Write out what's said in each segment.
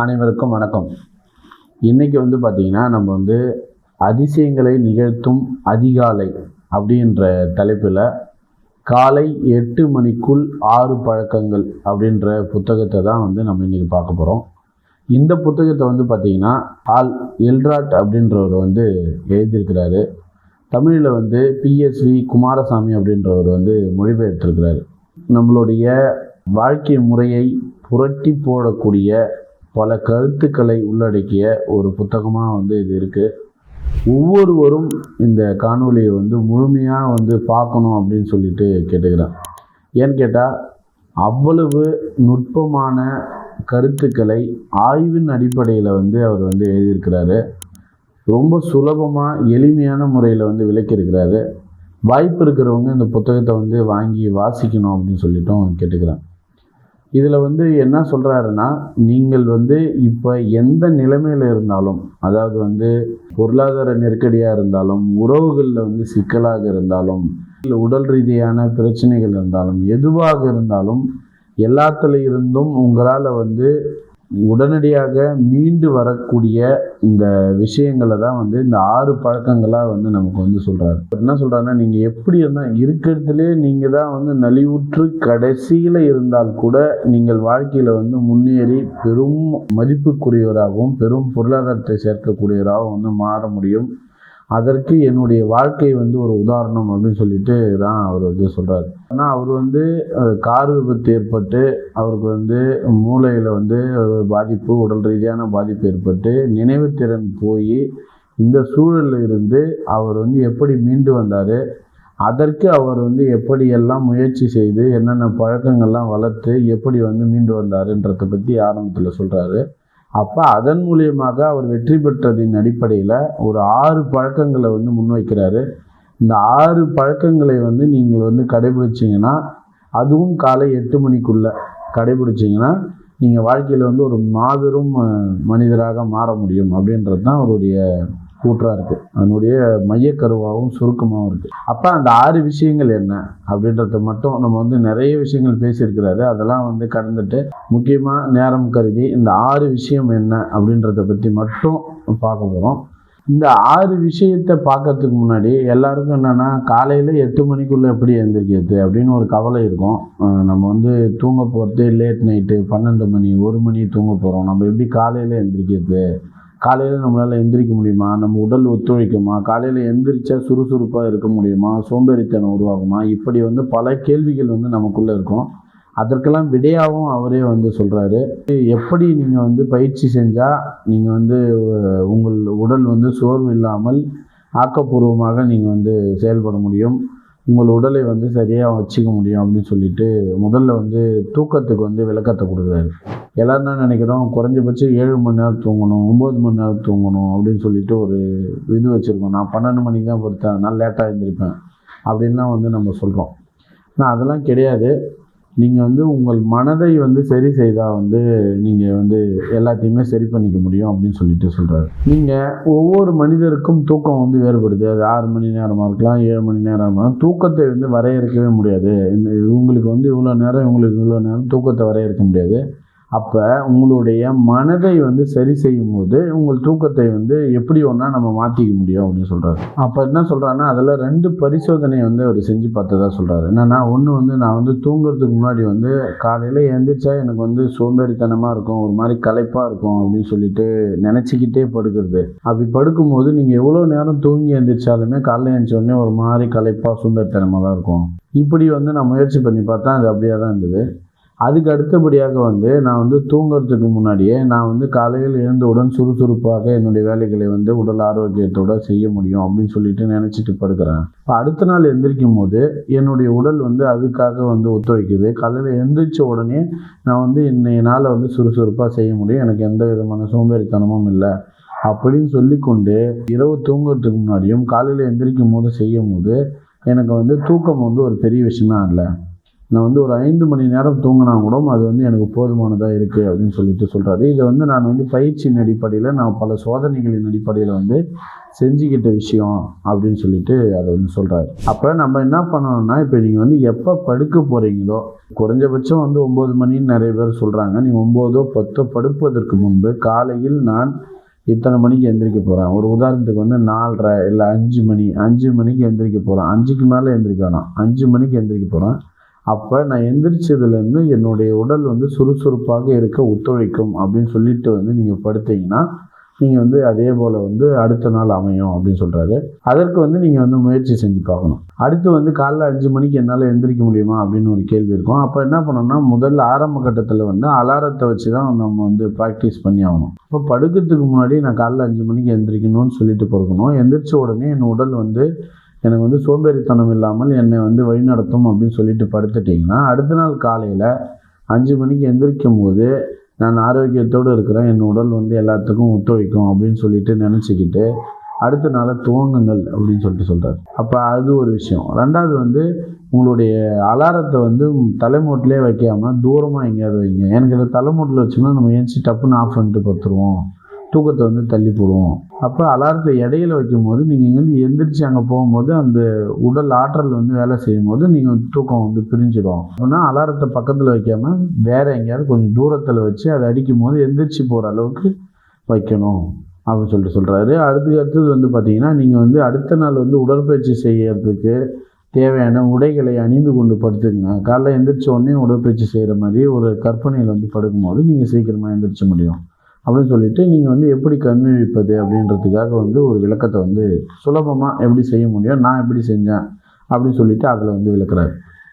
அனைவருக்கும் வணக்கம். இன்றைக்கி வந்து பார்த்திங்கன்னா நம்ம வந்து அதிசயங்களை நிகழ்த்தும் அதிகாலை அப்படின்ற தலைப்பில் காலை எட்டு மணிக்குள் ஆறு பழக்கங்கள் அப்படின்ற புத்தகத்தை தான் வந்து நம்ம இன்றைக்கி பார்க்க போகிறோம் இந்த புத்தகத்தை வந்து பார்த்திங்கன்னா ஆல் எல்ராட் அப்படின்றவர் வந்து எழுதியிருக்கிறாரு. தமிழில் வந்து பிஎஸ்வி குமாரசாமி அப்படின்றவர் வந்து மொழிபெயர்த்திருக்கிறாரு. நம்மளுடைய வாழ்க்கை முறையை புரட்டி போடக்கூடிய பல கருத்துக்களை உள்ளடக்கிய ஒரு புத்தகமாக வந்து இது இருக்குது ஒவ்வொருவரும் இந்த காணொலியை வந்து முழுமையாக வந்து பார்க்கணும் அப்படின்னு சொல்லிட்டு கேட்டுக்கிறேன் ஏன்னு கேட்டால் அவ்வளவு நுட்பமான கருத்துக்களை ஆய்வின் அடிப்படையில் வந்து அவர் வந்து எழுதியிருக்கிறாரு. ரொம்ப சுலபமாக எளிமையான முறையில் வந்து விளக்கியிருக்கிறாரு. வாய்ப்பு இருக்கிறவங்க இந்த புத்தகத்தை வந்து வாங்கி வாசிக்கணும் அப்படின்னு சொல்லிட்டும் கேட்டுக்கிறேன் இதில் வந்து என்ன சொல்கிறாருன்னா நீங்கள் வந்து இப்போ எந்த நிலைமையில் இருந்தாலும் அதாவது வந்து பொருளாதார நெருக்கடியாக இருந்தாலும் உறவுகளில் வந்து சிக்கலாக இருந்தாலும் இல்லை உடல் ரீதியான பிரச்சனைகள் இருந்தாலும் எதுவாக இருந்தாலும் எல்லாத்துல இருந்தும் உங்களால் வந்து உடனடியாக மீண்டு வரக்கூடிய இந்த விஷயங்களை தான் வந்து இந்த ஆறு பழக்கங்களாக வந்து நமக்கு வந்து சொல்கிறாரு என்ன சொல்கிறாருன்னா நீங்கள் எப்படி இருந்தால் இருக்கிறதுலே நீங்கள் தான் வந்து நலிவுற்று கடைசியில் இருந்தால் கூட நீங்கள் வாழ்க்கையில் வந்து முன்னேறி பெரும் மதிப்புக்குரியவராகவும் பெரும் பொருளாதாரத்தை சேர்க்கக்கூடியவராகவும் வந்து மாற முடியும். அதற்கு என்னுடைய வாழ்க்கை வந்து ஒரு உதாரணம் அப்படின்னு சொல்லிட்டு தான் அவர் வந்து சொல்கிறார் ஆனால் அவர் வந்து கார் விபத்து ஏற்பட்டு அவருக்கு வந்து மூளையில் வந்து பாதிப்பு உடல் ரீதியான பாதிப்பு ஏற்பட்டு நினைவுத்திறன் போய் இந்த சூழலில் இருந்து அவர் வந்து எப்படி மீண்டு வந்தார் அதற்கு அவர் வந்து எப்படியெல்லாம் முயற்சி செய்து என்னென்ன பழக்கங்கள்லாம் வளர்த்து எப்படி வந்து மீண்டு வந்தாருன்றதை பற்றி ஆரம்பத்தில் சொல்கிறாரு அப்போ அதன் மூலியமாக அவர் வெற்றி பெற்றதின் அடிப்படையில் ஒரு ஆறு பழக்கங்களை வந்து முன்வைக்கிறாரு. இந்த ஆறு பழக்கங்களை வந்து நீங்கள் வந்து கடைபிடிச்சிங்கன்னா அதுவும் காலை எட்டு மணிக்குள்ளே கடைபிடிச்சிங்கன்னா நீங்கள் வாழ்க்கையில் வந்து ஒரு மாபெரும் மனிதராக மாற முடியும் அப்படின்றது தான் அவருடைய கூற்றாக இருக்குது அதனுடைய மையக்கருவாகவும் சுருக்கமாகவும் இருக்குது அப்போ அந்த ஆறு விஷயங்கள் என்ன அப்படின்றத மட்டும் நம்ம வந்து நிறைய விஷயங்கள் பேசியிருக்கிறாரு. அதெல்லாம் வந்து கடந்துட்டு முக்கியமாக நேரம் கருதி இந்த ஆறு விஷயம் என்ன அப்படின்றத பற்றி மட்டும் பார்க்க போகிறோம் இந்த ஆறு விஷயத்தை பார்க்கறதுக்கு முன்னாடி எல்லாருக்கும் என்னென்னா காலையில் எட்டு மணிக்குள்ளே எப்படி எழுந்திருக்கிறது அப்படின்னு ஒரு கவலை இருக்கும். நம்ம வந்து தூங்க போகிறது லேட் நைட்டு பன்னெண்டு மணி ஒரு மணி தூங்க போகிறோம் நம்ம எப்படி காலையில் எழுந்திரிக்கிறது? காலையில் நம்மளால் எந்திரிக்க முடியுமா? நம்ம உடல் ஒத்துழைக்குமா? காலையில் எந்திரிச்சா சுறுசுறுப்பாக இருக்க முடியுமா? சோம்பேறித்தனம் உருவாகுமா? இப்படி வந்து பல கேள்விகள் வந்து நமக்குள்ளே இருக்கும். அதற்கெல்லாம் விடையாகவும் அவரே வந்து சொல்கிறாரு எப்படி நீங்கள் வந்து பயிற்சி செஞ்சால் நீங்கள் வந்து உங்கள் உடல் வந்து சோர்வு இல்லாமல் ஆக்கப்பூர்வமாக நீங்கள் வந்து செயல்பட முடியும்? உங்கள் உடலை வந்து சரியாக வச்சுக்க முடியும் அப்படின்னு சொல்லிட்டு முதல்ல வந்து தூக்கத்துக்கு வந்து விளக்கத்தை கொடுக்குறாரு. எல்லாரும் தான் நினைக்கிறோம்? குறைஞ்சபட்சம் ஏழு மணி நேரம் தூங்கணும் ஒம்பது மணி நேரம் தூங்கணும் அப்படின்னு சொல்லிட்டு ஒரு இது வச்சுருக்கோம். நான் பன்னெண்டு மணிக்கு தான் படுத்தேன் நான் லேட்டாக எழுந்திருப்பேன் அப்படின்லாம் வந்து நம்ம சொல்கிறோம் ஆனால் அதெல்லாம் கிடையாது. நீங்கள் வந்து உங்கள் மனதை வந்து சரி செய்தால் வந்து நீங்கள் வந்து எல்லாத்தையுமே சரி பண்ணிக்க முடியும் அப்படின்னு சொல்லிட்டு சொல்கிறாரு நீங்கள் ஒவ்வொரு மனிதருக்கும் தூக்கம் வந்து வேறுபடுது. அது ஆறு மணி நேரமாக இருக்கலாம் ஏழு மணி நேரமாக இருக்கலாம். தூக்கத்தை வந்து வரையறுக்கவே முடியாது. இந்த இவங்களுக்கு வந்து இவ்வளோ நேரம் இவங்களுக்கு இவ்வளோ நேரம் தூக்கத்தை வரையறுக்க முடியாது. அப்போ உங்களுடைய மனதை வந்து சரி செய்யும் போது உங்கள் தூக்கத்தை வந்து எப்படி ஒன்றா நம்ம மாற்றிக்க முடியும் அப்படின்னு சொல்கிறாரு அப்போ என்ன சொல்கிறாருன்னா அதில் ரெண்டு பரிசோதனையை வந்து அவர் செஞ்சு பார்த்ததா சொல்கிறாரு என்னென்னா ஒன்று வந்து நான் வந்து தூங்குறதுக்கு முன்னாடி வந்து காலையில் எழுந்திரிச்சா எனக்கு வந்து சோம்பேறித்தனமாக இருக்கும் ஒரு மாதிரி களைப்பாக இருக்கும் அப்படின்னு சொல்லிட்டு நினச்சிக்கிட்டே படுக்கிறது. அப்படி படுக்கும்போது நீங்கள் எவ்வளோ நேரம் தூங்கி எழுந்திரிச்சாலுமே காலையில் எழுந்திரிச்சோடனே ஒரு மாதிரி களைப்பாக சோம்பேறித்தனமாக தான் இருக்கும். இப்படி வந்து நான் முயற்சி பண்ணி பார்த்தா அது அப்படியே தான் இருந்தது. அதுக்கு அடுத்தபடியாக வந்து நான் வந்து தூங்குறதுக்கு முன்னாடியே நான் வந்து காலையில் எழுந்தவுடன் சுறுசுறுப்பாக என்னுடைய வேலைகளை வந்து உடல் ஆரோக்கியத்தோட செய்ய முடியும் அப்படின்னு சொல்லிட்டு நினச்சிட்டு படுக்கிறேன். இப்போ அடுத்த நாள் எந்திரிக்கும் போது என்னுடைய உடல் வந்து அதுக்காக வந்து ஒத்துழைக்குது. காலையில் எந்திரிச்ச உடனே நான் வந்து இன்னைய நாளை வந்து சுறுசுறுப்பாக செய்ய முடியும். எனக்கு எந்த விதமான சோம்பேறித்தனமும் இல்லை. அப்படின்னு சொல்லிக்கொண்டு இரவு தூங்குறதுக்கு முன்னாடியும் காலையில் எந்திரிக்கும் போது செய்யும் போது எனக்கு வந்து தூக்கம் வந்து ஒரு பெரிய விஷயமா இல்லை. நான் வந்து ஒரு ஐந்து மணி நேரம் தூங்கினா கூட அது வந்து எனக்கு போதுமானதாக இருக்குது அப்படின்னு சொல்லிட்டு சொல்கிறாரு இதை வந்து நான் வந்து பயிற்சியின் அடிப்படையில் நான் பல சோதனைகளின் அடிப்படையில் வந்து செஞ்சுக்கிட்ட விஷயம் அப்படின்னு சொல்லிட்டு அதை வந்து சொல்கிறாரு அப்போ நம்ம என்ன பண்ணணும்னா இப்போ நீங்கள் வந்து எப்போ படுக்க போகிறீங்களோ குறைஞ்சபட்சம் வந்து ஒம்பது மணின்னு நிறைய பேர் சொல்கிறாங்க நீங்கள் ஒம்போதோ பத்தோ படுப்பதற்கு முன்பு காலையில் நான் இத்தனை மணிக்கு எந்திரிக்க போகிறேன் ஒரு உதாரணத்துக்கு வந்து நாலரை இல்லை அஞ்சு மணி அஞ்சு மணிக்கு எந்திரிக்க போகிறேன் அஞ்சுக்கு மேலே எந்திரிக்க வேணாம். அஞ்சு மணிக்கு எந்திரிக்க போகிறேன் அப்போ நான் எந்திரிச்சதுலேருந்து என்னுடைய உடல் வந்து சுறுசுறுப்பாக இருக்க ஒத்துழைக்கும் அப்படின்னு சொல்லிட்டு வந்து நீங்கள் படுத்தீங்கன்னா நீங்கள் வந்து அதே போல் வந்து அடுத்த நாள் அமையும் அப்படின்னு சொல்கிறாரு அதற்கு வந்து நீங்கள் வந்து முயற்சி செஞ்சு பார்க்கணும். அடுத்து வந்து காலைல அஞ்சு மணிக்கு என்னால் எந்திரிக்க முடியுமா அப்படின்னு ஒரு கேள்வி இருக்கும். அப்போ என்ன பண்ணணும்னா முதல்ல ஆரம்ப கட்டத்தில் வந்து அலாரத்தை வச்சு தான் நம்ம வந்து ப்ராக்டிஸ் பண்ணி ஆகணும். இப்போ படுக்கிறதுக்கு முன்னாடி நான் காலைல அஞ்சு மணிக்கு எந்திரிக்கணும்னு சொல்லிட்டு பிறக்கணும் எந்திரிச்ச உடனே என் உடல் வந்து எனக்கு வந்து சோம்பேறித்தனம் இல்லாமல் என்னை வந்து வழிநடத்தும் அப்படின்னு சொல்லிட்டு படுத்துட்டிங்கன்னா அடுத்த நாள் காலையில் அஞ்சு மணிக்கு எந்திரிக்கும் போது நான் ஆரோக்கியத்தோடு இருக்கிறேன் என் உடல் வந்து எல்லாத்துக்கும் ஒத்துழைக்கும் அப்படின்னு சொல்லிட்டு நினச்சிக்கிட்டு அடுத்த நாளை துவங்குங்கள் அப்படின்னு சொல்லிட்டு சொல்கிறார் அப்போ அது ஒரு விஷயம். ரெண்டாவது வந்து உங்களுடைய அலாரத்தை வந்து தலைமூட்டிலே வைக்காமல் தூரமாக எங்கேயாவது வைங்க. எனக்கு இந்த தலைமூட்டில் வச்சோம்னா நம்ம ஏன்ச்சி டப்புன்னு ஆஃப் பண்ணிட்டு பார்த்துருவோம் தூக்கத்தை வந்து தள்ளி போடுவோம். அப்போ அலாரத்தை இடையில வைக்கும்போது நீங்கள் இங்கேருந்து எந்திரிச்சு அங்கே போகும்போது அந்த உடல் ஆற்றல் வந்து வேலை செய்யும் போது நீங்கள் தூக்கம் வந்து பிரிஞ்சிடும். அப்படின்னா அலாரத்தை பக்கத்தில் வைக்காமல் வேறு எங்கேயாவது கொஞ்சம் தூரத்தில் வச்சு அதை அடிக்கும் போது எந்திரிச்சு போகிற அளவுக்கு வைக்கணும் அப்படின்னு சொல்லிட்டு சொல்கிறாரு அடுத்து அடுத்தது வந்து பார்த்தீங்கன்னா நீங்கள் வந்து அடுத்த நாள் வந்து உடற்பயிற்சி செய்யறதுக்கு தேவையான உடைகளை அணிந்து கொண்டு படுத்துங்க. காலைல எந்திரிச்ச உடனே உடற்பயிற்சி செய்கிற மாதிரி ஒரு கற்பனையில் வந்து படுக்கும்போது நீங்கள் சீக்கிரமாக எந்திரிச்ச முடியும். அப்படின்னு சொல்லிட்டு நீங்கள் வந்து எப்படி கண்விழிப்பது அப்படின்றதுக்காக வந்து ஒரு விளக்கத்தை வந்து சுலபமாக எப்படி செய்ய முடியும் நான் எப்படி செஞ்சேன் அப்படின்னு சொல்லிட்டு அதில் வந்து விளக்குறாரு.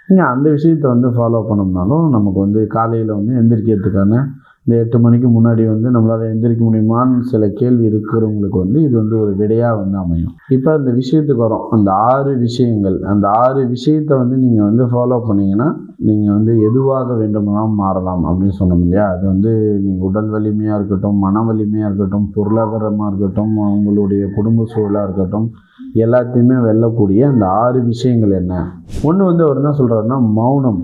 நீங்கள் அந்த விஷயத்தை வந்து ஃபாலோ பண்ணோம்னாலும் நமக்கு வந்து காலையில் வந்து எந்திரிக்கிறதுக்கான இந்த எட்டு மணிக்கு முன்னாடி வந்து நம்மளால் எந்திரிக்க முடியுமான்னு சில கேள்வி இருக்கிறவங்களுக்கு வந்து இது வந்து ஒரு விடையாக வந்து அமையும். இப்போ அந்த விஷயத்துக்கு வரும். அந்த ஆறு விஷயங்கள். அந்த ஆறு விஷயத்தை வந்து நீங்கள் வந்து ஃபாலோ பண்ணிங்கன்னா நீங்கள் வந்து எதுவாக வேண்டுமானாலும் மாறலாம் அப்படின்னு சொன்னோம் இல்லையா? அது வந்து நீங்கள் உடல் வலிமையாக இருக்கட்டும் மன வலிமையாக இருக்கட்டும் பொருளாதாரமாக இருக்கட்டும் உங்களுடைய குடும்ப சூழலாக இருக்கட்டும் எல்லாத்தையுமே வெல்லக்கூடிய அந்த ஆறு விஷயங்கள் என்ன? ஒன்று வந்து அவர் என்ன சொல்கிறாருன்னா மௌனம்.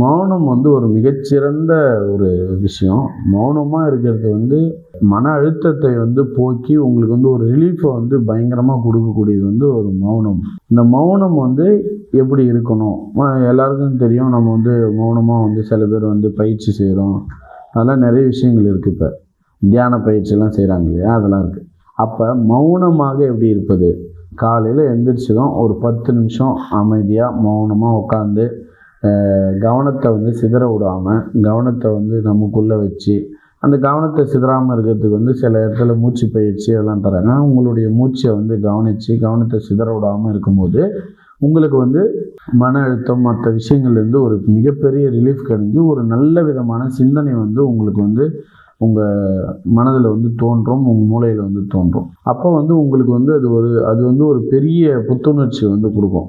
மௌனம் வந்து ஒரு மிகச்சிறந்த ஒரு விஷயம். மௌனமாக இருக்கிறது வந்து மன அழுத்தத்தை வந்து போக்கி உங்களுக்கு வந்து ஒரு ரிலீஃபை வந்து பயங்கரமாக கொடுக்கக்கூடியது வந்து ஒரு மௌனம். இந்த மௌனம் வந்து எப்படி இருக்கணும்? எல்லாருக்கும் தெரியும் நம்ம வந்து மௌனமாக வந்து சில பேர் வந்து பயிற்சி செய்கிறோம் அதெல்லாம் நிறைய விஷயங்கள் இருக்குது இப்போ. தியான பயிற்சியெல்லாம் செய்கிறாங்க இல்லையா? அதெல்லாம் இருக்குது அப்போ மௌனமாக எப்படி இருப்பது? காலையில் எந்திரிச்சதும் ஒரு பத்து நிமிஷம் அமைதியாக மௌனமாக உட்காந்து கவனத்தை வந்து சிதற விடாமல் கவனத்தை வந்து நமக்குள்ளே வச்சு அந்த கவனத்தை சிதறாமல் இருக்கிறதுக்கு வந்து சில இடத்துல மூச்சு பயிற்சி அதெல்லாம் தராங்க. உங்களுடைய மூச்சை வந்து கவனித்து கவனத்தை சிதற விடாமல் இருக்கும்போது உங்களுக்கு வந்து மன அழுத்தம் மற்ற விஷயங்கள்லேருந்து ஒரு மிகப்பெரிய ரிலீஃப் கிடைஞ்சி ஒரு நல்ல விதமான சிந்தனை வந்து உங்களுக்கு வந்து உங்கள் மனதில் வந்து தோன்றும் உங்கள் மூளையில் வந்து தோன்றும். அப்போ வந்து உங்களுக்கு வந்து அது ஒரு அது வந்து ஒரு பெரிய புத்துணர்ச்சி வந்து கொடுக்கும்.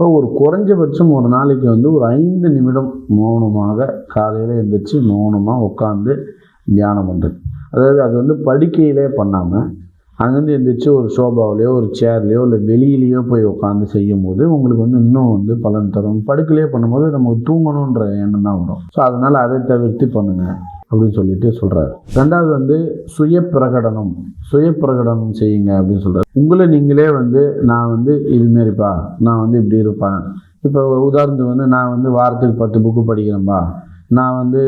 இப்போ ஒரு குறைஞ்சபட்சம் ஒரு நாளைக்கு வந்து ஒரு ஐந்து நிமிடம் மௌனமாக காலையில் எழுந்திரிச்சு மௌனமாக உட்காந்து தியானம் பண்ணுறது அதாவது அது வந்து படுக்கையிலே பண்ணாமல் அங்கேருந்து எழுந்திரிச்சு ஒரு சோபாவிலையோ ஒரு சேர்லேயோ இல்லை வெளியிலையோ போய் உட்காந்து செய்யும் போது உங்களுக்கு வந்து இன்னும் வந்து பலன் தரும். படுக்கையிலே பண்ணும்போது நமக்கு தூங்கணுன்ற எண்ணம் தான் வரும். ஸோ அதனால் அதை தவிர்த்து பண்ணுங்கள் அப்படின்னு சொல்லிட்டு சொல்கிறாரு ரெண்டாவது வந்து சுய பிரகடனம் சுய பிரகடனம் செய்யுங்க அப்படின்னு சொல்கிறார் உங்களை நீங்களே வந்து நான் வந்து இதுமாரிப்பா நான் வந்து இப்படி இருப்பேன். இப்போ உதாரணத்துக்கு வந்து நான் வந்து வாரத்துக்கு பத்து புக்கு படிக்கிறேன்ப்பா நான் வந்து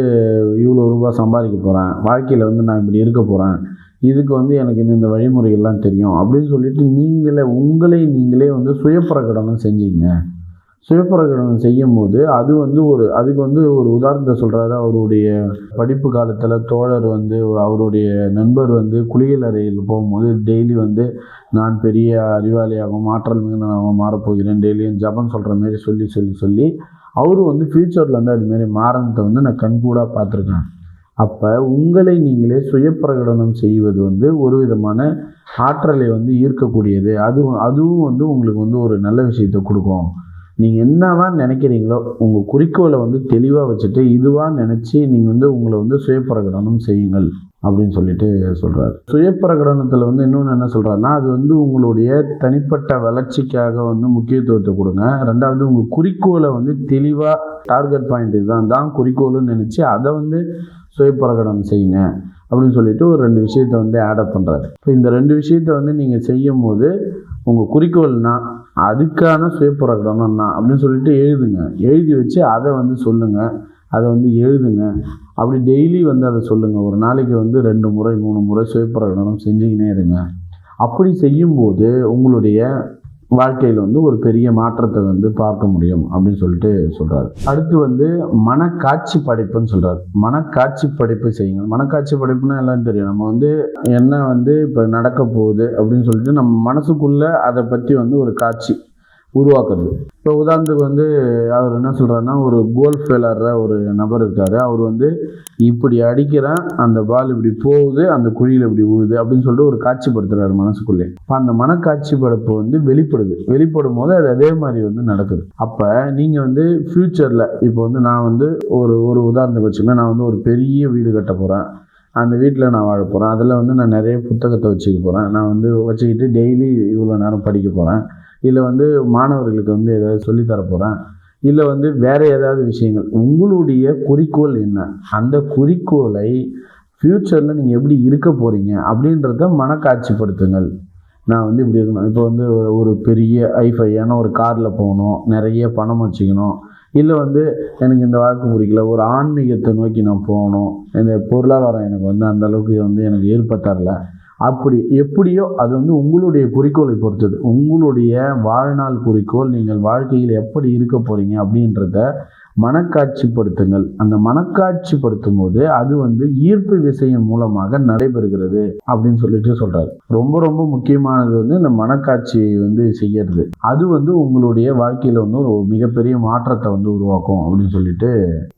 இவ்வளோ ரூபாய் சம்பாதிக்க போகிறேன் வாழ்க்கையில் வந்து நான் இப்படி இருக்க போகிறேன் இதுக்கு வந்து எனக்கு இந்த இந்த வழிமுறைகள்லாம் தெரியும் அப்படின்னு சொல்லிட்டு நீங்களே உங்களை நீங்களே வந்து சுயப்பிரகடனம் செஞ்சீங்க. சுயப்பிரகடனம் செய்யும் போது அது வந்து ஒரு அதுக்கு வந்து ஒரு உதாரணத்தை சொல்கிறாரு அவருடைய படிப்பு காலத்தில் தோழர் வந்து அவருடைய நண்பர் வந்து குளியல் அறையில் போகும்போது டெய்லி வந்து நான் பெரிய அறிவாளியாகவும் ஆற்றல் மிகுந்தனாகவும் மாறப்போகிறேன் டெய்லியும் ஜபம் சொல்கிற மாரி சொல்லி சொல்லி சொல்லி அவரும் வந்து ஃப்யூச்சரில் வந்து அதுமாரி மாறனத்தை வந்து நான் கண்கூடாக பார்த்துருக்கேன். அப்போ உங்களை நீங்களே சுயப்பிரகடனம் செய்வது வந்து ஒரு விதமான ஆற்றலை வந்து ஈர்க்கக்கூடியது. அது அதுவும் வந்து உங்களுக்கு வந்து ஒரு நல்ல விஷயத்தை கொடுக்கும். நீங்கள் என்னவா நினைக்கிறீங்களோ உங்கள் குறிக்கோளை வந்து தெளிவாக வச்சுட்டு இதுவாக நினச்சி நீங்கள் வந்து உங்களை வந்து சுயப்பிரகடனம் செய்யுங்கள் அப்படின்னு சொல்லிட்டு சொல்கிறாரு சுயப்பிரகடனத்தில் வந்து இன்னொன்று என்ன சொல்கிறாருன்னா அது வந்து உங்களுடைய தனிப்பட்ட வளர்ச்சிக்காக வந்து முக்கியத்துவத்தை கொடுங்க. ரெண்டாவது உங்கள் குறிக்கோளை வந்து தெளிவாக டார்கெட் பாயிண்ட் இதுதான் தான் குறிக்கோள்னு நினச்சி அதை வந்து சுயப்பிரகடனம் செய்யுங்க அப்படின்னு சொல்லிட்டு ஒரு ரெண்டு விஷயத்தை வந்து ஆடப் பண்ணுறாரு இப்போ இந்த ரெண்டு விஷயத்தை வந்து நீங்கள் செய்யும் போது உங்கள் குறிக்கோள்னால் அதுக்கான சுயப்பிரகடனம்னா அப்படின்னு சொல்லிட்டு எழுதுங்க. எழுதி வச்சு அதை வந்து சொல்லுங்கள் அதை வந்து எழுதுங்க. அப்படி டெய்லி வந்து அதை சொல்லுங்கள் ஒரு நாளைக்கு வந்து ரெண்டு முறை மூணு முறை சுயப்பிரகடனம் செஞ்சுக்கினே இருங்க. அப்படி செய்யும்போது உங்களுடைய வாழ்க்கையில் வந்து ஒரு பெரிய மாற்றத்தை வந்து பார்க்க முடியும் அப்படின்னு சொல்லிட்டு சொல்கிறார் அடுத்து வந்து மனக்காட்சி படைப்புன்னு சொல்கிறார் மனக்காட்சி படைப்பு செய்யுங்க மனக்காட்சி படைப்புன்னா எல்லாம் தெரியும். நம்ம வந்து என்ன வந்து இப்போ நடக்க போகுது அப்படின்னு சொல்லிட்டு நம்ம மனசுக்குள்ளே அதை பற்றி வந்து ஒரு காட்சி உருவாக்குறது. இப்போ உதாரணத்துக்கு வந்து அவர் என்ன சொல்கிறாருன்னா ஒரு கோல்ஃப் விளாட்ற ஒரு நபர் இருக்கார். அவர் வந்து இப்படி அடிக்கிறான் அந்த பால் இப்படி போகுது அந்த குழியில் இப்படி விழுது அப்படின்னு சொல்லிட்டு ஒரு காட்சிப்படுத்துகிறார் மனசுக்குள்ளே. இப்போ அந்த மனக்காட்சி படைப்பு வந்து வெளிப்படுது. வெளிப்படும் போது அது அதே மாதிரி வந்து நடக்குது. அப்போ நீங்கள் வந்து ஃப்யூச்சரில் இப்போ வந்து நான் வந்து ஒரு ஒரு உதாரணத்துக்கு வச்சுமே நான் வந்து ஒரு பெரிய வீடு கட்ட போகிறேன் அந்த வீட்டில் நான் வாழ போகிறேன் அதில் வந்து நான் நிறைய புத்தகத்தை வச்சுக்க போகிறேன் நான் வந்து வச்சுக்கிட்டு டெய்லி இவ்வளோ நேரம் படிக்க போகிறேன் இல்லை வந்து மாணவர்களுக்கு வந்து ஏதாவது சொல்லித்தர போகிறேன் இல்லை வந்து வேறு ஏதாவது விஷயங்கள். உங்களுடைய குறிக்கோள் என்ன? அந்த குறிக்கோளை ஃப்யூச்சரில் நீங்கள் எப்படி இருக்க போகிறீங்க அப்படின்றத மனக்காட்சிப்படுத்துங்கள். நான் வந்து இப்படி இருக்கணும். இப்போ வந்து ஒரு- ஒரு பெரிய ஐஃபையான ஒரு காரில் போகணும். நிறைய பணம் வச்சுக்கணும். இல்லை வந்து எனக்கு இந்த வாழ்க்கை பிடிக்கல. ஒரு ஆன்மீகத்தை நோக்கி நான் போகணும். இந்த பொருளாதாரம் எனக்கு வந்து அந்த அளவுக்கு வந்து எனக்கு ஏற்பட்டரல அப்படி எப்படியோ அது வந்து உங்களுடைய குறிக்கோளை பொறுத்தது. உங்களுடைய வாழ்நாள் குறிக்கோள் நீங்கள் வாழ்க்கையில் எப்படி இருக்க போகிறீங்க அப்படின்றத மனக்காட்சிப்படுத்துங்கள். அந்த மனக்காட்சிப்படுத்தும் போது அது வந்து ஈர்ப்பு விசையின் மூலமாக நடைபெறுகிறது அப்படின்னு சொல்லிட்டு சொல்றாரு. ரொம்ப ரொம்ப முக்கியமானது வந்து இந்த மனக்காட்சியை வந்து செய்யறது. அது வந்து உங்களுடைய வாழ்க்கையில வந்து ஒரு மிகப்பெரிய மாற்றத்தை வந்து உருவாக்கும் அப்படின்னு சொல்லிட்டு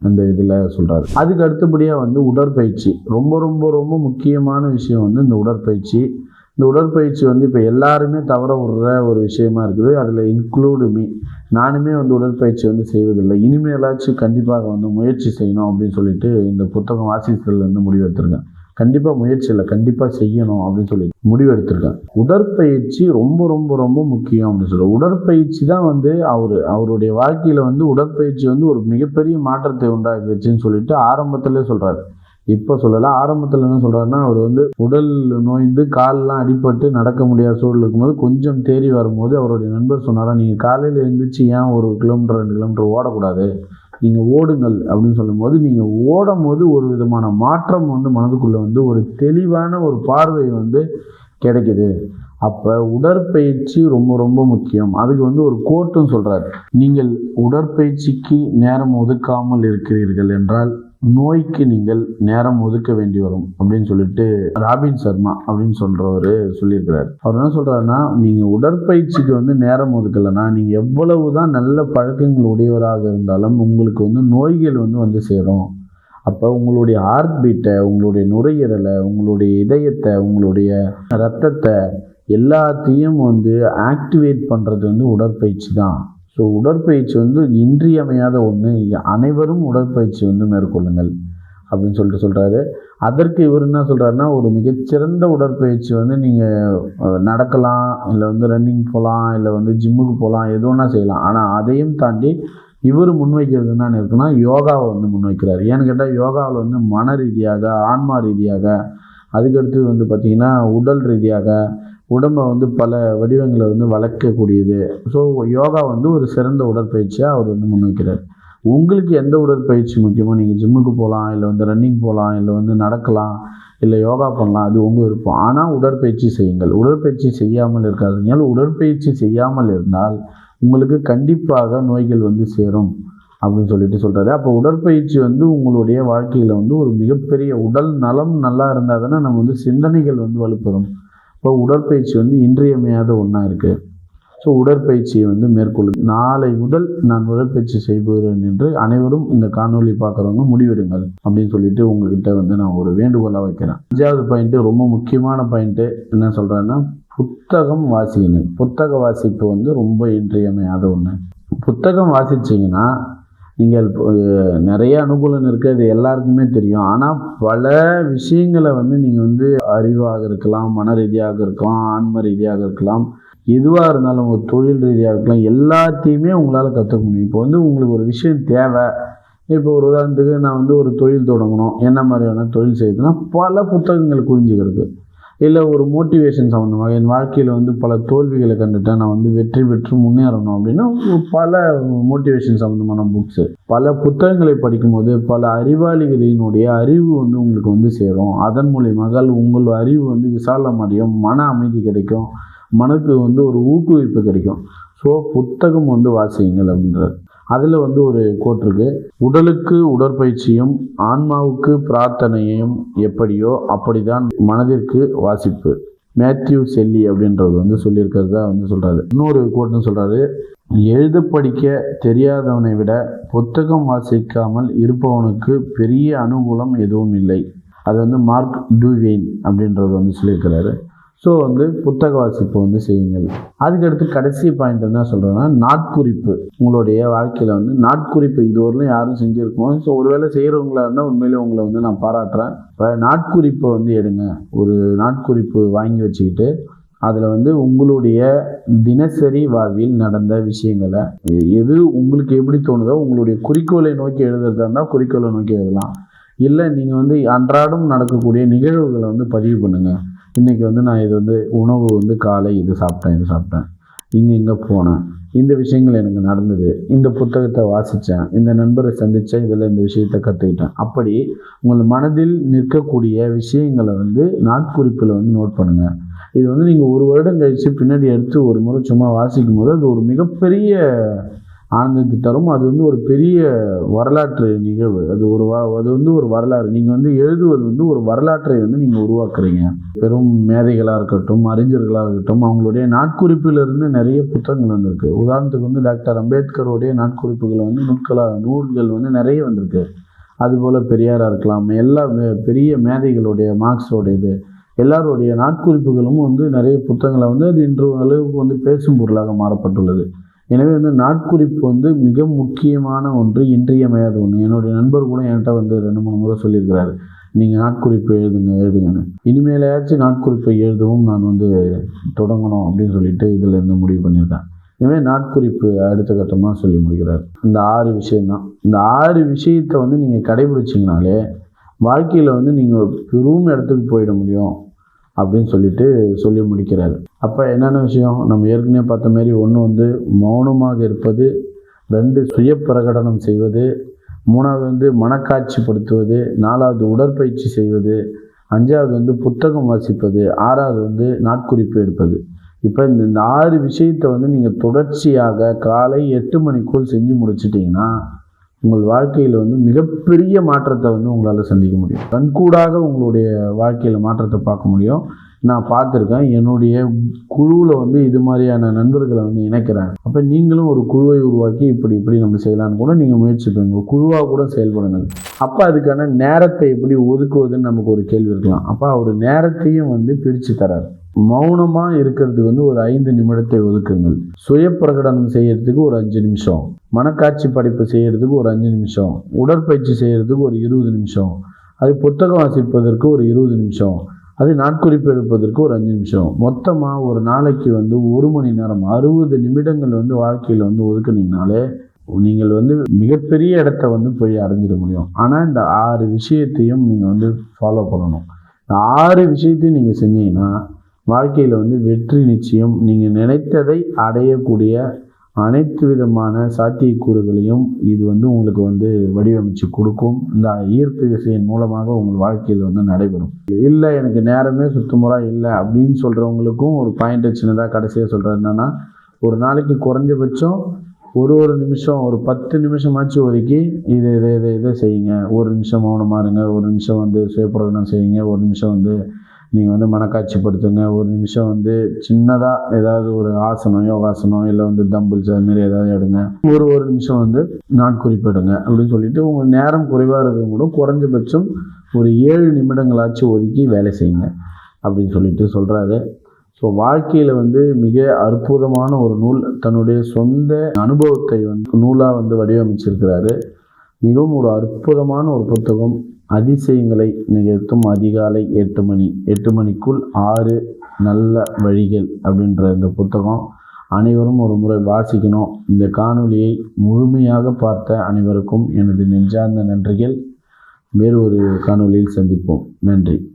அந்த இதுல சொல்றாரு. அதுக்கு அடுத்தபடியா வந்து உடற்பயிற்சி. ரொம்ப ரொம்ப ரொம்ப முக்கியமான விஷயம் வந்து இந்த உடற்பயிற்சி. இந்த உடற்பயிற்சி வந்து இப்போ எல்லாருமே தவற விடுற ஒரு விஷயமா இருக்குது. அதில் இன்க்ளூடு மீ நானுமே வந்து உடற்பயிற்சி வந்து செய்வதில்லை. இனிமேலாச்சும் கண்டிப்பாக வந்து முயற்சி செய்யணும் அப்படின்னு சொல்லிட்டு இந்த புத்தகம் வாசித்ததில் வந்து முடிவெடுத்திருக்கேன் கண்டிப்பாக முயற்சி இல்லை. கண்டிப்பாக செய்யணும் அப்படின்னு சொல்லி முடிவெடுத்திருக்கேன் உடற்பயிற்சி ரொம்ப ரொம்ப ரொம்ப முக்கியம் அப்படின்னு சொல்லுவோம் உடற்பயிற்சி தான் வந்து அவர் அவருடைய வாழ்க்கையில் வந்து உடற்பயிற்சி வந்து ஒரு மிகப்பெரிய மாற்றத்தை உண்டாக்குச்சுன்னு சொல்லிட்டு ஆரம்பத்திலே சொல்கிறார் இப்போ சொல்லலை ஆரம்பத்தில் என்ன சொல்கிறாருன்னா அவர் வந்து உடல் நோய்ந்து கால்லாம் அடிபட்டு நடக்க முடியாத சூழல் இருக்கும்போது கொஞ்சம் தேறி வரும்போது அவருடைய நண்பர் சொன்னாரா நீங்கள் காலையில் எழுந்திரிச்சு ஏன் ஒரு கிலோமீட்டர் ரெண்டு கிலோமீட்டர் ஓடக்கூடாது? நீங்கள் ஓடுங்கள் அப்படின்னு சொல்லும்போது நீங்கள் ஓடும் போது ஒரு விதமான மாற்றம் வந்து மனதுக்குள்ளே வந்து ஒரு தெளிவான ஒரு பார்வை வந்து கிடைக்குது. அப்போ உடற்பயிற்சி ரொம்ப ரொம்ப முக்கியம். அதுக்கு வந்து ஒரு கோட்டும் சொல்கிறார் நீங்கள் உடற்பயிற்சிக்கு நேரம் ஒதுக்காமல் இருக்கிறீர்கள் என்றால் நோய்க்கு நீங்கள் நேரம் ஒதுக்க வேண்டி வரும் அப்படின்னு சொல்லிட்டு ராபின் சர்மா அப்படின்னு சொல்கிறவர் சொல்லியிருக்கிறார். அவர் என்ன சொல்கிறாருன்னா நீங்கள் உடற்பயிற்சிக்கு வந்து நேரம் ஒதுக்கலைன்னா நீங்கள் எவ்வளவு தான் நல்ல பழக்கங்கள் உடையவராக இருந்தாலும் உங்களுக்கு வந்து நோய்கள் வந்து வந்து சேரும். அப்போ உங்களுடைய ஹார்ட் பீட்டை உங்களுடைய நுரையீரலை உங்களுடைய இதயத்தை உங்களுடைய ரத்தத்தை எல்லாத்தையும் வந்து ஆக்டிவேட் பண்ணுறது வந்து உடற்பயிற்சி தான். ஸோ உடற்பயிற்சி வந்து இன்றியமையாத ஒன்று அனைவரும் உடற்பயிற்சி வந்து மேற்கொள்ளுங்கள் அப்படின்னு சொல்லிட்டு சொல்கிறாரு அதற்கு இவர் என்ன சொல்கிறாருன்னா ஒரு மிகச்சிறந்த உடற்பயிற்சி வந்து நீங்கள் நடக்கலாம் இல்லை வந்து ரன்னிங் போகலாம் இல்லை வந்து ஜிம்முக்கு போகலாம் எது வேணால் செய்யலாம். ஆனால் அதையும் தாண்டி இவர் முன்வைக்கிறது என்னென்னு இருக்குன்னா யோகாவை வந்து முன்வைக்கிறார். ஏன்னு கேட்டால் யோகாவில் வந்து மன ரீதியாக ஆன்மா ரீதியாக அதுக்கடுத்து வந்து பார்த்திங்கன்னா உடல் ரீதியாக உடம்பை வந்து பல வடிவங்களை வந்து வளர்க்கக்கூடியது. ஸோ யோகா வந்து ஒரு சிறந்த உடற்பயிற்சியாக அவர் வந்து முன்வைக்கிறார். உங்களுக்கு எந்த உடற்பயிற்சி முக்கியமோ நீங்கள் ஜிம்முக்கு போகலாம் இல்லை வந்து ரன்னிங் போகலாம் இல்லை வந்து நடக்கலாம் இல்லை யோகா பண்ணலாம் அது உங்கள் விருப்பம். ஆனால் உடற்பயிற்சி செய்யுங்கள். உடற்பயிற்சி செய்யாமல் இருக்காதீங்க. உடற்பயிற்சி செய்யாமல் இருந்தால் உங்களுக்கு கண்டிப்பாக நோய்கள் வந்து சேரும் அப்படின்னு சொல்லிட்டு சொல்கிறாரு அப்போ உடற்பயிற்சி வந்து உங்களுடைய வாழ்க்கையில் வந்து ஒரு மிகப்பெரிய உடல் நலம் நல்லா இருந்தால் தானே நம்ம வந்து சிந்தனைகள் வந்து வலுப்பெறும். இப்போ உடற்பயிற்சி வந்து இன்றியமையாத ஒன்றா இருக்குது ஸோ உடற்பயிற்சியை வந்து மேற்கொள்ளு. நாளை முதல் நான் உடற்பயிற்சி செய்கிறேன் என்று அனைவரும் இந்த காணொலி பார்க்குறவங்க முடிவெடுங்கள் அப்படின்னு சொல்லிட்டு உங்ககிட்ட வந்து நான் ஒரு வேண்டுகோளாக வைக்கிறேன். அஞ்சாவது பாயிண்ட்டு ரொம்ப முக்கியமான பாயிண்ட்டு என்ன சொல்கிறேன்னா புத்தகம் வாசிக்கணும் புத்தக வாசிப்பு வந்து ரொம்ப இன்றியமையாத ஒன்று புத்தகம் வாசிச்சிங்கன்னா நீங்கள் நிறைய அனுகூலம் இருக்குது அது எல்லாருக்குமே தெரியும். ஆனால் பல விஷயங்களை வந்து நீங்கள் வந்து அறிவாக இருக்கலாம் மன ரீதியாக இருக்கலாம் ஆன்ம ரீதியாக இருக்கலாம் எதுவாக இருந்தாலும் உங்கள் தொழில் ரீதியாக இருக்கலாம் எல்லாத்தையுமே உங்களால் கற்றுக்க முடியும். இப்போ வந்து உங்களுக்கு ஒரு விஷயம் தேவை. இப்போ ஒரு உதாரணத்துக்கு நான் வந்து ஒரு தொழில் தொடங்கணும். என்ன மாதிரியான தொழில் செய்யுதுன்னா பல புத்தகங்கள் குவிஞ்சு கிடக்கு இல்லை ஒரு மோட்டிவேஷன் சம்மந்தமாக என் வாழ்க்கையில் வந்து பல தோல்விகளை கண்டுட்டேன் நான் வந்து வெற்றி பெற்று முன்னேறணும் அப்படின்னா பல மோட்டிவேஷன் சம்மந்தமான புக்ஸு பல புத்தகங்களை படிக்கும்போது பல அறிவாளிகளினுடைய அறிவு வந்து உங்களுக்கு வந்து சேரும். அதன் மூலியமாக உங்கள் அறிவு வந்து விசாலமடையும் மன அமைதி கிடைக்கும் மனதுக்கு வந்து ஒரு ஊக்குவிப்பு கிடைக்கும். ஸோ புத்தகம் வந்து வாசியுங்கள் அப்படின்றார். அதில் வந்து ஒரு கோட் இருக்கு. உடலுக்கு உடற்பயிற்சியும் ஆன்மாவுக்கு பிரார்த்தனையும் எப்படியோ அப்படிதான் மனதிற்கு வாசிப்பு. மேத்யூ செல்லி அப்படின்றது வந்து சொல்லியிருக்கிறதா வந்து சொல்கிறாரு இன்னொரு கோட்னு சொல்கிறாரு எழுத படிக்க தெரியாதவனை விட புத்தகம் வாசிக்காமல் இருப்பவனுக்கு பெரிய அனுகூலம் எதுவும் இல்லை. அது வந்து மார்க் டூவெயின் அப்படின்றவர் வந்து சொல்லியிருக்கிறாரு. ஸோ வந்து புத்தக வாசிப்பு வந்து செய்யுங்கள். அதுக்கடுத்து கடைசி பாயிண்ட் என்ன சொல்கிறேன்னா நாட்குறிப்பு. உங்களுடைய வாழ்க்கையில் வந்து நாட்குறிப்பு இதுவரையிலும் யாரும் செஞ்சுருக்கோம். ஸோ ஒருவேளை செய்கிறவங்களா இருந்தால் உண்மையிலே உங்களை வந்து நான் பாராட்டுறேன். இப்போ நாட்குறிப்பை வந்து எடுங்க. ஒரு நாட்குறிப்பு வாங்கி வச்சுக்கிட்டு அதில் வந்து உங்களுடைய தினசரி வாழ்வில் நடந்த விஷயங்களை எது உங்களுக்கு எப்படி தோணுதோ உங்களுடைய குறிக்கோளை நோக்கி எழுதுறதா இருந்தால் குறிக்கோளை நோக்கி எழுதலாம். இல்லை நீங்கள் வந்து அன்றாடம் நடக்கக்கூடிய நிகழ்வுகளை வந்து பதிவு பண்ணுங்கள் இன்றைக்கி வந்து நான் இது வந்து உணவு வந்து காலை இது சாப்பிட்டேன் இது சாப்பிட்டேன். இங்கே இங்கே போனேன். இந்த விஷயங்கள் எனக்கு நடந்தது. இந்த புத்தகத்தை வாசித்தேன் இந்த நண்பரை சந்தித்தேன் இதில் இந்த விஷயத்தை கற்றுக்கிட்டேன் அப்படி உங்கள் மனதில் நிற்கக்கூடிய விஷயங்களை வந்து நாட்குறிப்பில் வந்து நோட் பண்ணுங்கள் இது வந்து நீங்கள் ஒரு வருடம் கழித்து பின்னாடி எடுத்து ஒரு முறை சும்மா வாசிக்கும் போது அது ஒரு மிகப்பெரிய ஆனந்தத்தை தரும் அது வந்து ஒரு பெரிய வரலாற்று நிகழ்வு. அது ஒரு வ அது வந்து ஒரு வரலாறு. நீங்கள் வந்து எழுதுவது வந்து ஒரு வரலாற்றை வந்து நீங்கள் உருவாக்குறீங்க. பெரும் மேதைகளாக இருக்கட்டும் அறிஞர்களாக இருக்கட்டும் அவங்களுடைய நாட்குறிப்பிலிருந்து நிறைய புத்தகங்கள் வந்திருக்கு. உதாரணத்துக்கு வந்து டாக்டர் அம்பேத்கருடைய நாட்குறிப்புகள் வந்து நூட்களாக நூல்கள் வந்து நிறைய வந்திருக்கு. அதுபோல் பெரியாராக இருக்கலாம் எல்லா மே- பெரிய மேதைகளுடைய மார்க்ஸோடைய இது எல்லாருடைய நாட்குறிப்புகளும் வந்து நிறைய புத்தகங்களை வந்து அது இன்று அளவுக்கு வந்து பேசும் பொருளாக மாறப்பட்டுள்ளது. எனவே வந்து நாட்குறிப்பு வந்து மிக முக்கியமான ஒன்று இன்றியமையாத ஒன்று. என்னுடைய நண்பர் கூட என்கிட்ட வந்து ரெண்டு மூணு முறை சொல்லியிருக்கிறாரு. நீங்கள் நாட்குறிப்பு எழுதுங்க எழுதுங்கன்னு. இனிமேலையாச்சும் நாட்குறிப்பை எழுதவும் நான் வந்து தொடங்கணும் அப்படின்னு சொல்லிட்டு இதில் இருந்து முடிவு பண்ணியிருக்கேன். எனவே நாட்குறிப்பு அடுத்த கட்டமாக சொல்லி முடிக்கிறார். இந்த ஆறு விஷயம்தான். இந்த ஆறு விஷயத்தை வந்து நீங்கள் கடைபிடிச்சிங்கனாலே வாழ்க்கையில் வந்து நீங்கள் பெரும் இடத்துக்கு போயிட முடியும் அப்படின்னு சொல்லிட்டு சொல்லி முடிக்கிறாரு. அப்போ என்னென்ன விஷயம்? நம்ம ஏற்கனவே பார்த்த மாரி ஒன்று வந்து மௌனமாக இருப்பது ரெண்டு சுய பிரகடனம் செய்வது மூணாவது வந்து மனக்காட்சிப்படுத்துவது நாலாவது உடற்பயிற்சி செய்வது அஞ்சாவது வந்து புத்தகம் வாசிப்பது ஆறாவது வந்து நாட்குறிப்பு எடுப்பது. இப்போ இந்த இந்த ஆறு விஷயத்தை வந்து நீங்கள் தொடர்ச்சியாக காலை எட்டு மணிக்குள் செஞ்சு முடிச்சிட்டிங்கன்னா உங்கள் வாழ்க்கையில் வந்து மிகப்பெரிய மாற்றத்தை வந்து உங்களால் சந்திக்க முடியும். கண்கூடாக உங்களுடைய வாழ்க்கையில் மாற்றத்தை பார்க்க முடியும். நான் பார்த்துருக்கேன். என்னுடைய குழுவில் வந்து இது மாதிரியான நண்பர்களை வந்து இணைக்கிறேன் அப்போ நீங்களும் ஒரு குழுவை உருவாக்கி இப்படி இப்படி நம்ம செய்யலாம்னு கூட நீங்கள் முயற்சி பண்ணுங்க குழுவாக கூட செயல்படுங்கள். அப்போ அதுக்கான நேரத்தை எப்படி ஒதுக்குவதுன்னு நமக்கு ஒரு கேள்வி இருக்கலாம். அப்போ அவர் நேரத்தையும் வந்து பிரித்து தரார். மௌனமாக இருக்கிறதுக்கு வந்து ஒரு ஐந்து நிமிடத்தை ஒதுக்குங்கள். சுய பிரகடனம் செய்யறதுக்கு ஒரு அஞ்சு நிமிஷம். மனக்காட்சி படைப்பு செய்யறதுக்கு ஒரு அஞ்சு நிமிஷம். உடற்பயிற்சி செய்யறதுக்கு ஒரு இருபது நிமிஷம். அது புத்தகம் வாசிப்பதற்கு ஒரு இருபது நிமிஷம். அது நாட்குறிப்பு எடுப்பதற்கு ஒரு அஞ்சு நிமிஷம். மொத்தமாக ஒரு நாளைக்கு வந்து ஒரு மணி நேரம் அறுபது நிமிடங்கள் வந்து வாழ்க்கையில் வந்து ஒதுக்குனீங்கனாலே நீங்கள் வந்து மிகப்பெரிய இடத்த வந்து போய் அடைஞ்சிட முடியும். ஆனால் இந்த ஆறு விஷயத்தையும் நீங்கள் வந்து ஃபாலோ பண்ணணும். இந்த ஆறு விஷயத்தையும் நீங்கள் செஞ்சீங்கன்னா வாழ்க்கையில் வந்து வெற்றி நிச்சயம் நீங்கள் நினைத்ததை அடையக்கூடிய அனைத்து விதமான சாத்தியக்கூறுகளையும் இது வந்து உங்களுக்கு வந்து வடிவமைச்சு கொடுக்கும். இந்த ஈர்ப்பு விசையின் மூலமாக உங்கள் வாழ்க்கையில் வந்து நடைபெறும். இல்லை எனக்கு நேரமே சுத்தமுறாக இல்லை அப்படின்னு சொல்கிறவங்களுக்கும் ஒரு பாயிண்ட் சின்னதாக கடைசியாக சொல்கிறது என்னென்னா ஒரு நாளைக்கு குறைஞ்சபட்சம் ஒரு ஒரு நிமிஷம் ஒரு பத்து நிமிஷமாச்சும் ஒதுக்கி இது இதை இதை இதை செய்யுங்க. ஒரு நிமிஷம் மௌனமாக இருங்க. ஒரு நிமிஷம் வந்து சுயப்பிரகடனம் செய்யுங்க. ஒரு நிமிஷம் வந்து நீங்கள் வந்து மனக்காட்சிப்படுத்துங்க. ஒரு நிமிஷம் வந்து சின்னதாக ஏதாவது ஒரு ஆசனம் யோகாசனம் இல்லை வந்து தம்பிள்ஸ் அது மாதிரி ஏதாவது எடுங்க. ஒரு ஒரு நிமிஷம் வந்து நாட்குறிப்பு எடுங்க அப்படின்னு சொல்லிட்டு உங்கள் நேரம் குறைவாக இருக்கிறவங்க கூட குறைஞ்சபட்சம் ஒரு ஏழு நிமிடங்களாச்சும் ஒதுக்கி வேலை செய்யுங்க அப்படின்னு சொல்லிட்டு சொல்கிறாரு ஸோ வாழ்க்கையில் வந்து மிக அற்புதமான ஒரு நூல் தன்னுடைய சொந்த அனுபவத்தை வந்து நூலாக வந்து வடிவமைச்சிருக்கிறாரு. மிகவும் ஒரு அற்புதமான ஒரு புத்தகம். அதிசயங்களை நிகழ்த்தும் அதிகாலை எட்டு மணி. எட்டு மணிக்குள் ஆறு நல்ல வழிகள் அப்படின்ற இந்த புத்தகம் அனைவரும் ஒரு முறை வாசிக்கணும். இந்த காணொளியை முழுமையாக பார்த்த அனைவருக்கும் எனது நெஞ்சார்ந்த நன்றிகள். வேறு ஒரு காணொளியில் சந்திப்போம். நன்றி.